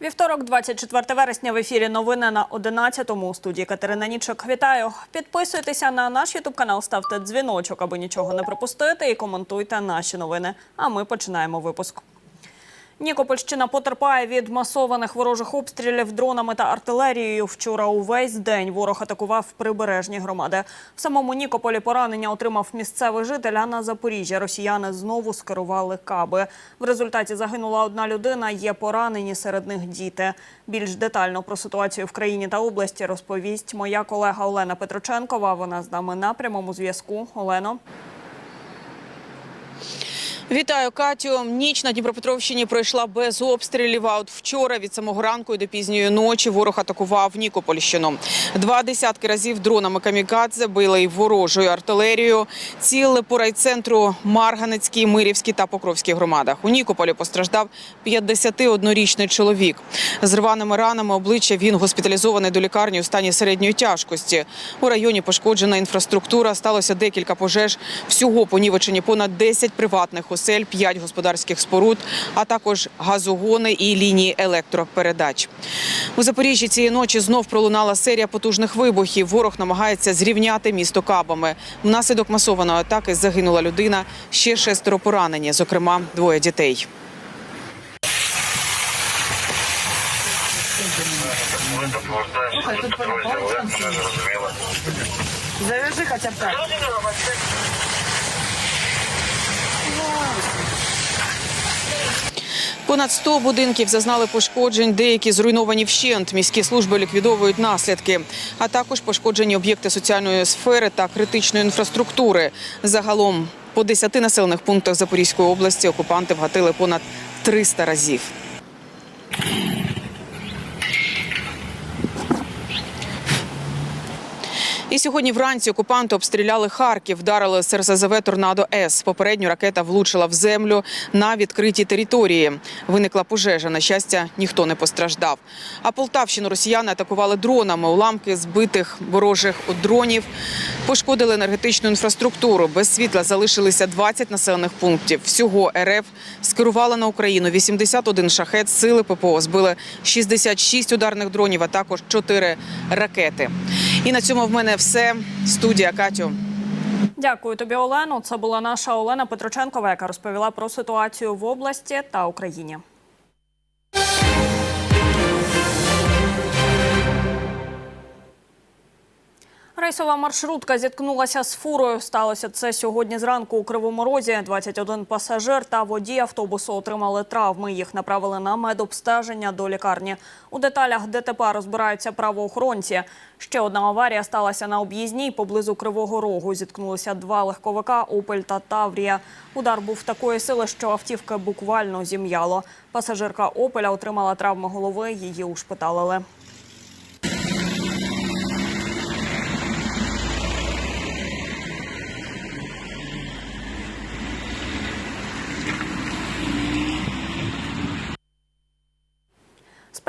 Вівторок, 24 вересня, в ефірі новини на 11-му. У студії Катерина Нічок. Вітаю. Підписуйтеся на наш ютуб канал, ставте дзвіночок, аби нічого не пропустити, і коментуйте наші новини. А ми починаємо випуск. Нікопольщина потерпає від масованих ворожих обстрілів дронами та артилерією. Вчора увесь день ворог атакував прибережні громади. В самому Нікополі поранення отримав місцевий житель, а на Запоріжжя росіяни знову скерували каби. В результаті загинула одна людина, є поранені серед них діти. Більш детально про ситуацію в країні та області розповість моя колега Олена Петроченкова. Вона з нами на прямому зв'язку. Олено. Вітаю, Катю. Ніч на Дніпропетровщині пройшла без обстрілів. А от вчора від самого ранку і до пізньої ночі ворог атакував Нікопольщину. Два десятки разів дронами камікадзе били й ворожою артилерією. Ціли по райцентру Марганецькій, Мирівській та Покровській громадах. У Нікополі постраждав 51-річний чоловік. З рваними ранами обличчя він госпіталізований до лікарні у стані середньої тяжкості. У районі пошкоджена інфраструктура. Сталося декілька пожеж. Всього понівечені понад 10 приватних осель, 5 господарських споруд, а також газогони і лінії електропередач. У Запоріжжі цієї ночі знов пролунала серія потужних вибухів. Ворог намагається зрівняти місто кабами. Внаслідок масованої атаки загинула людина. Ще шестеро поранені, зокрема двоє дітей. Завяжи хоча б так. Понад 100 будинків зазнали пошкоджень, деякі зруйновані вщент. Міські служби ліквідовують наслідки, а також пошкоджені об'єкти соціальної сфери та критичної інфраструктури. Загалом по 10 населених пунктах Запорізької області окупанти вгатили понад 300 разів. І сьогодні вранці окупанти обстріляли Харків, вдарили з РСЗВ «Торнадо С». Попередньо ракета влучила в землю на відкритій території. Виникла пожежа. На щастя, ніхто не постраждав. А Полтавщину росіяни атакували дронами. Уламки збитих ворожих дронів пошкодили енергетичну інфраструктуру. Без світла залишилися 20 населених пунктів. Всього РФ скерувала на Україну 81 шахет. Сили ППО збили 66 ударних дронів, а також 4 ракети. І на цьому в мене все. Студія Катю. Дякую тобі, Олено. Це була наша Олена Петроченкова, яка розповіла про ситуацію в області та Україні. Рейсова маршрутка зіткнулася з фурою. Сталося це сьогодні зранку у Кривому Розі. 21 пасажир та водій автобусу отримали травми. Їх направили на медобстеження до лікарні. У деталях ДТП розбираються правоохоронці. Ще одна аварія сталася на об'їзній поблизу Кривого Рогу. Зіткнулися два легковика «Опель» та «Таврія». Удар був такої сили, що автівка буквально зім'яло. Пасажирка «Опеля» отримала травми голови, її ушпиталили.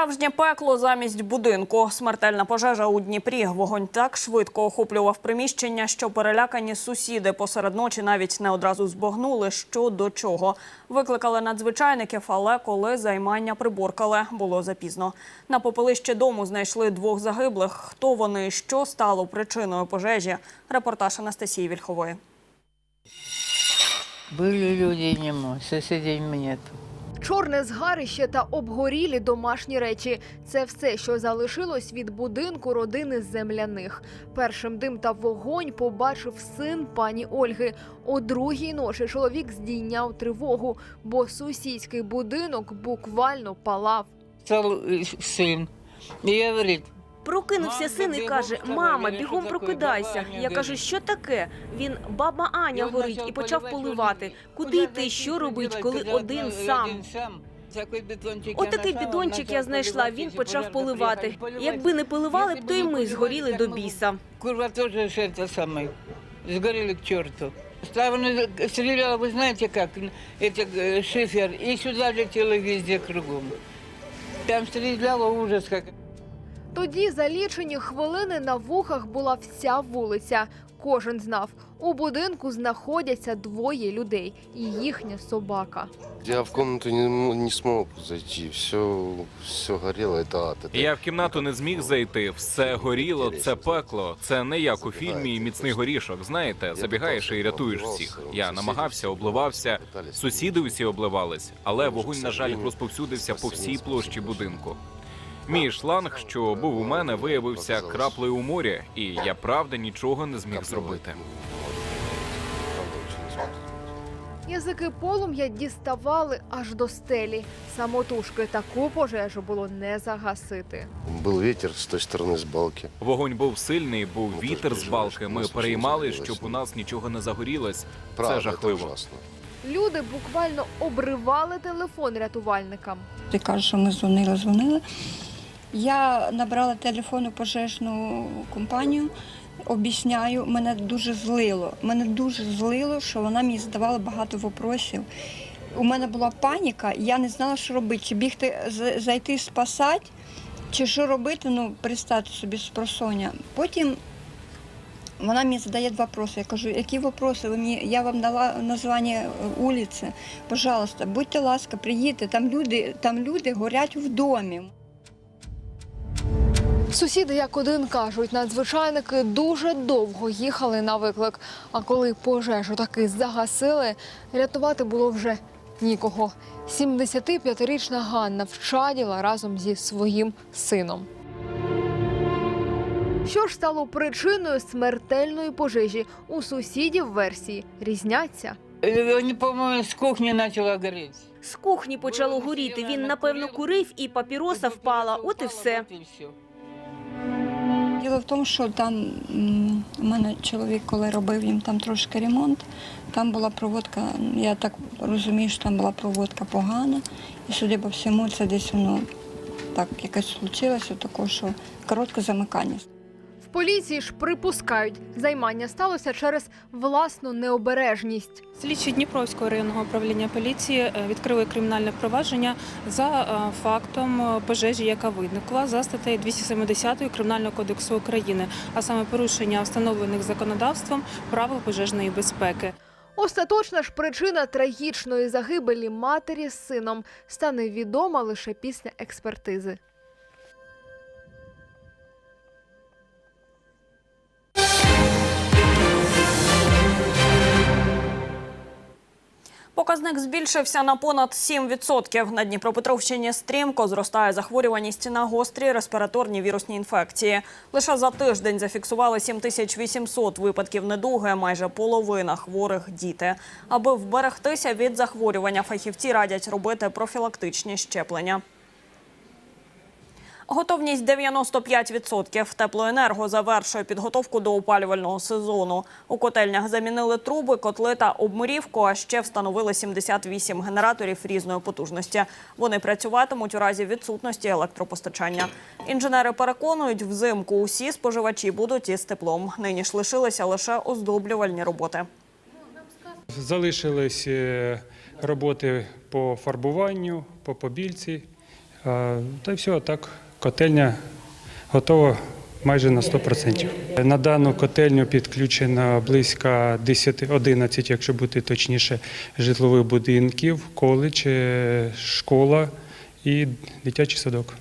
Справжнє пекло замість будинку. Смертельна пожежа у Дніпрі. Вогонь так швидко охоплював приміщення, що перелякані сусіди посеред ночі навіть не одразу збагнули, що до чого. Викликали надзвичайників, але коли займання приборкали, було запізно. На попелищі дому знайшли двох загиблих. Хто вони і що стало причиною пожежі? Репортаж Анастасії Вільхової. Были люди, нема, соседей нет. Чорне згарище та обгорілі домашні речі це все, що залишилось від будинку родини земляних. Першим дим та вогонь побачив син пані Ольги. О другій ночі чоловік здійняв тривогу, бо сусідський будинок буквально палав. Це син. сын. И говорит, Прокинувся син і каже: Мама, бігом прокидайся. Я кажу, що таке? Він баба Аня горить і почав поливати. Куди йти, що робить, коли один сам? Отакий бідончик я знайшла. Він почав поливати. Якби не поливали б, то й ми згоріли до біса. Курва тоже ж это самое. Сгорели к черту. Ставлено стреляла, вы знаете как, эти э, шифер, и сюда летело везде кругом. Там стреляла ужас как. Тоді за лічені хвилини на вухах була вся вулиця. Кожен знав, у будинку знаходяться двоє людей і їхня собака. Я в комнату не, не смог зайти. Все, все горело, это ад. Это... Я в кімнату не зміг зайти. Все горіло, це пекло. Це не як у фільмі Міцний горішок. Знаєте, забігаєш і рятуєш всіх. Я намагався, обливався. Сусіди усі обливались, але вогонь, на жаль, розповсюдився по всій площі будинку. Мій шланг, що був у мене, виявився краплею у морі, і я правда нічого не зміг зробити. Правда, очень не смог. Язики полум'я діставали аж до стелі. Самотужки таку пожежу було не загасити. Был ветер с той стороны, с балки. Вогонь був сильний, був вітер з балки. Ми переймали, щоб у нас нічого не загорілось. Правда, Це жахливо. это ужасно. Люди буквально обривали телефон рятувальникам. Ти кажеш, що ми дзвонили, дзвонили. Я набрала телефон пожежну компанію, об'ясняю, мене дуже злило. Мене дуже злило, що вона мені задавала багато вопросів. У мене була паніка, я не знала, що робити, чи бігти з- зайти спасати, чи що робити, ну, представте собі спросоння. Потім вона мені задає два вопроси. Я кажу, які вопроси? Ви мені, я вам дала названня е, вулиці. Пожалуйста, будьте ласка, приїдьте. Там люди, там люди горять в домі. Сусіди, як один кажуть, надзвичайники дуже довго їхали на виклик. А коли пожежу таки загасили, рятувати було вже нікого. 75-річна Ганна вчаділа разом зі своїм сином. Що ж стало причиною смертельної пожежі? У сусідів версії різняться. Э, Они, по-моему, с кухни начало гореть. З кухні почало горіти. Він напевно курив і папіроса впала. От і все. В тому, що там у мене чоловік, коли робив їм там трошки ремонт, там була проводка, я так розумію, що там була проводка погана. І судя по всьому, це десь воно так якось случилося, таке, що коротке замикання. Поліції ж припускають, займання сталося через власну необережність. Слідчі Дніпровського районного управління поліції е, відкрили кримінальне провадження за е, фактом е, пожежі, яка виникла за статтею 270 Кримінального кодексу України, а саме порушення встановлених законодавством правил пожежної безпеки. Остаточна ж причина трагічної загибелі матері з сином стане відома лише після експертизи. Показник збільшився на понад 7%. На Дніпропетровщині стрімко зростає захворюваність на гострі респіраторні вірусні інфекції. Лише за тиждень зафіксували 7800 випадків недуги, майже половина хворих – діти. Аби вберегтися від захворювання, фахівці радять робити профілактичні щеплення. Готовність 95%. Теплоенерго завершує підготовку до опалювального сезону. У котельнях замінили труби, котли та обмурівку, а ще встановили 78 генераторів різної потужності. Вони працюватимуть у разі відсутності електропостачання. Інженери переконують, взимку усі споживачі будуть із теплом. Нині ж лишилися лише оздоблювальні роботи. Залишились е, роботи по фарбуванню, по побільці. Та й все, так, котельня готова майже на 100%. На дану котельню підключено близько 10-11, якщо бути точніше, житлових будинків, коледж, е, школа і дитячий садок.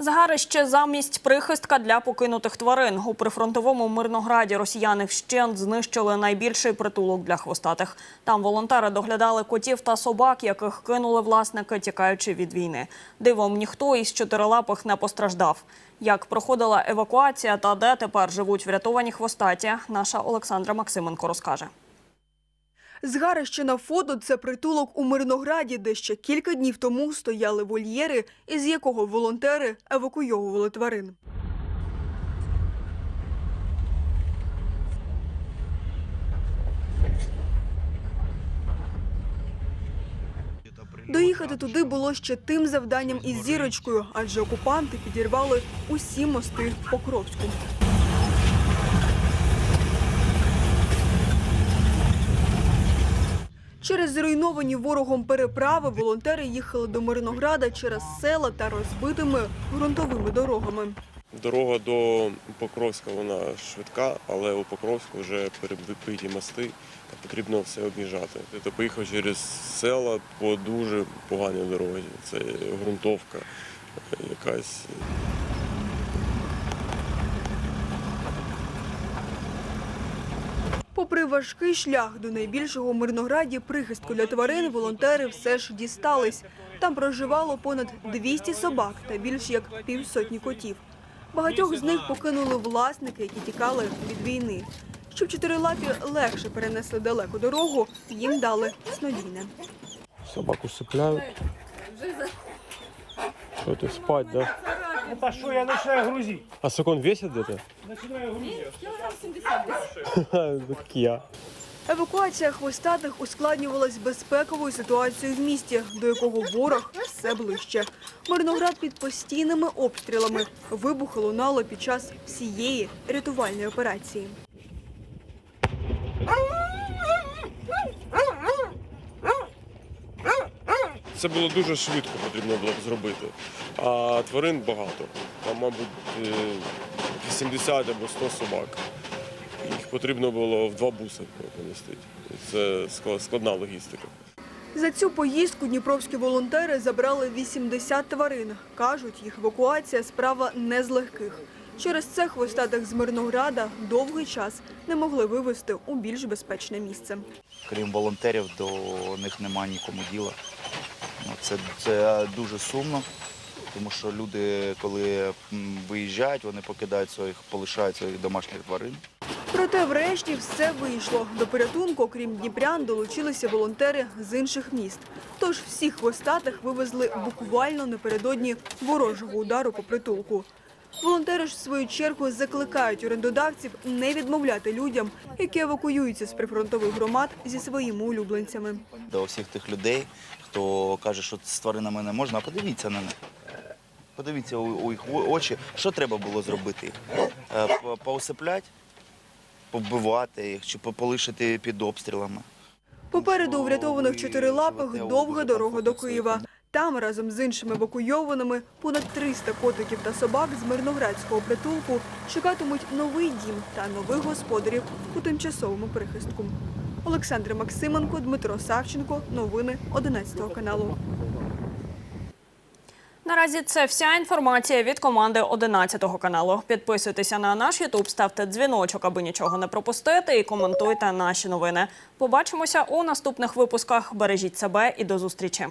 Згарище замість прихистка для покинутих тварин. У прифронтовому Мирнограді росіяни вщент знищили найбільший притулок для хвостатих. Там волонтери доглядали котів та собак, яких кинули власники, тікаючи від війни. Дивом ніхто із чотирилапих не постраждав. Як проходила евакуація та де тепер живуть врятовані хвостаті, наша Олександра Максименко розкаже. Згарище на фото – це притулок у Мирнограді, де ще кілька днів тому стояли вольєри, із якого волонтери евакуйовували тварин. Доїхати туди було ще тим завданням із зірочкою, адже окупанти підірвали усі мости в Покровську. Через зруйновані ворогом переправи волонтери їхали до Мирнограда через села та розбитими ґрунтовими дорогами. Дорога до Покровська вона швидка, але у Покровську вже перебиті мости, потрібно все об'їжджати. Тобто поїхав через села по дуже поганій дорозі. Це ґрунтовка якась. Попри важкий шлях до найбільшого Мирнограді прихистку для тварин, волонтери все ж дістались. Там проживало понад 200 собак та більш як півсотні котів. Багатьох з них покинули власники, які тікали від війни. Щоб чотирилапі легше перенесли далеку дорогу, їм дали снодійне. Собаку сипляють. Що ти спать, да? Та що я начинаю грузі? А сакон весит где-то? Починаю грузі. Так я. Евакуація хвостатих ускладнювалась безпековою ситуацією в місті, до якого ворог все ближче. Мирноград під постійними обстрілами вибухи лунало під час всієї рятувальної операції. Це було дуже швидко потрібно було б зробити. А тварин багато. Там, мабуть, е, 80 або 100 собак. Їх потрібно було в два буси помістити. Це склад- складна логістика. За цю поїздку дніпровські волонтери забрали 80 тварин. Кажуть, їх евакуація справа не з легких. Через це хвостатих з Мирнограда довгий час не могли вивезти у більш безпечне місце. крім волонтерів, до них нема нікому діла. Ну, Це, це дуже сумно, тому що люди, коли виїжджають, вони покидають своїх, полишають своїх домашніх тварин. Проте врешті все вийшло. До порятунку, окрім дніпрян, долучилися волонтери з інших міст. Тож всіх хвостатих вивезли буквально напередодні ворожого удару по притулку. Волонтери ж в свою чергу закликають орендодавців не відмовляти людям, які евакуюються з прифронтових громад зі своїми улюбленцями. До всіх тих людей, хто каже, що з тваринами не можна, подивіться на них. Подивіться у, їх очі, що треба було зробити. Е, Поусиплять, побивати їх чи полишити під обстрілами. Попереду у врятованих чотирилапих довга дорога до Києва. Там разом з іншими евакуйованими понад 300 котиків та собак з мирноградського притулку чекатимуть новий дім та нових господарів у тимчасовому прихистку. Олександр Максименко, Дмитро Савченко. Новини 11 каналу. Наразі це вся інформація від команди 11 каналу. Підписуйтеся на наш Ютуб, ставте дзвіночок, аби нічого не пропустити, і коментуйте наші новини. Побачимося у наступних випусках. Бережіть себе і до зустрічі.